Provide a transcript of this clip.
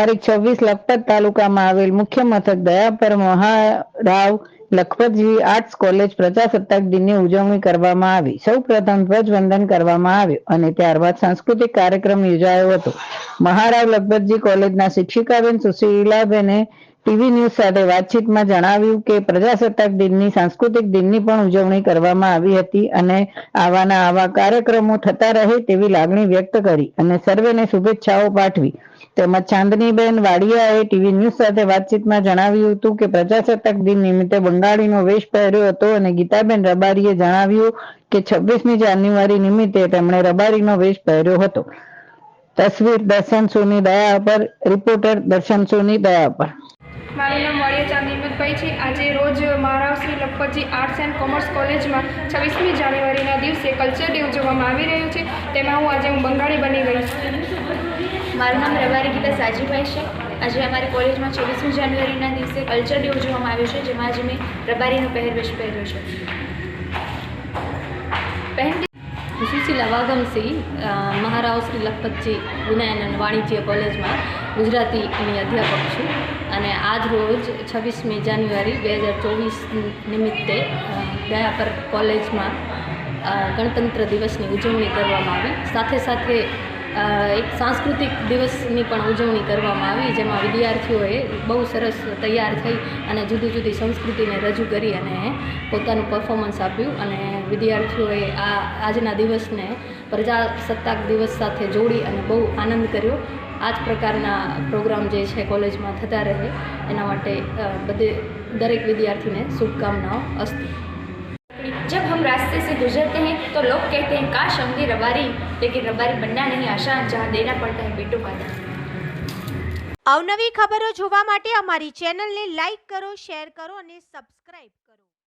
તારીખ છવ્વીસ લખપત તાલુકામાં આવેલ મુખ્ય મથક દયાપર મહારાવ લખપતજી આર્ટસ કોલેજ પ્રજાસત્તાક દિનની ઉજવણી કરવામાં આવી. સૌ પ્રથમ ધ્વજવંદન કરવામાં આવ્યું અને ત્યારબાદ સાંસ્કૃતિક કાર્યક્રમ યોજાયો હતો. મહારાવ લખપતજી કોલેજના શિક્ષિકાબેન સુશીલાબેને ટીવી ન્યૂઝ સાથે વાતચીતમાં જણાવ્યું કે પ્રજાસત્તાક દિનની, સાંસ્કૃતિક દિનની પણ ઉજવણી કરવામાં આવી હતી અને આવાના આવા કાર્યક્રમો થતા રહે તેવી લાગણી વ્યક્ત કરી અને સર્વેને શુભેચ્છાઓ પાઠવી. તેમજ ચાંદનીબેન વાડિયાએ ટીવી ન્યૂઝ સાથે વાતચીતમાં જણાવ્યું હતું કે પ્રજાસત્તાક દિન નિમિત્તે બંગાળીનો વેશ પહેર્યો હતો અને ગીતાબેન રબારીએ જણાવ્યું કે છવ્વીસમી જાન્યુઆરી નિમિત્તે તેમણે રબારીનો વેશ પહેર્યો હતો. તસવીર દર્શન સોની દયા પર, રિપોર્ટર દર્શન સોની દયા પર. મારું નામ વાડિયા નિમિતભાઈ છે. આજે રોજ Maharao Shri Lakhpatji arts and commerce કોલેજમાં છવ્વીસમી જાન્યુઆરીના દિવસે કલ્ચર ડે ઉજવવામાં આવી રહ્યું છે. તેમાં હું આજે હું બંગાળી બની ગઈ છું. મારું નામ રબારી ગીતા સાજીભાઈ છે. આજે અમારી કોલેજમાં છવ્વીસમી જાન્યુઆરીના દિવસે કલ્ચર ડે ઉજવવામાં આવ્યો છે જેમાં આજે મેં રબારીનો પહેરવેશ પહેર્યો છે. પહેન સુશીલા વાગમસિંહ મહારાવ શ્રી લખપતજી વિનયન વાણિજ્ય કોલેજમાં ગુજરાતીની અધ્યાપક છું. અને આજ રોજ છવ્વીસમી જાન્યુઆરી બે હજાર ચોવીસ નિમિત્તે દયાપર કોલેજમાં ગણતંત્ર દિવસની ઉજવણી કરવામાં આવી. સાથે સાથે એક સાંસ્કૃતિક દિવસની પણ ઉજવણી કરવામાં આવી, જેમાં વિદ્યાર્થીઓએ બહુ સરસ તૈયાર થઈ અને જુદી જુદી સંસ્કૃતિને રજૂ કરી અને પોતાનું પરફોર્મન્સ આપ્યું અને વિદ્યાર્થીઓએ આ આજના દિવસને પ્રજાસત્તાક દિવસ સાથે જોડી અને બહુ આનંદ કર્યો. આ જ પ્રકારના પ્રોગ્રામ જે છે કોલેજમાં થતા રહે એના માટે અ, બધે દરેક વિદ્યાર્થીને શુભકામનાઓ અસ્તુ जब हम रास्ते से गुजरते हैं तो लोग कहते हैं काश हम भी रबारी लेकिन रबारी बनना नहीं आसान जहाँ देना पड़ता है बेटों का दान અવનવી ખબરો જોવા માટે અમારી ચેનલને લાઈક કરો શેર કરો અને સબસ્ક્રાઇબ કરો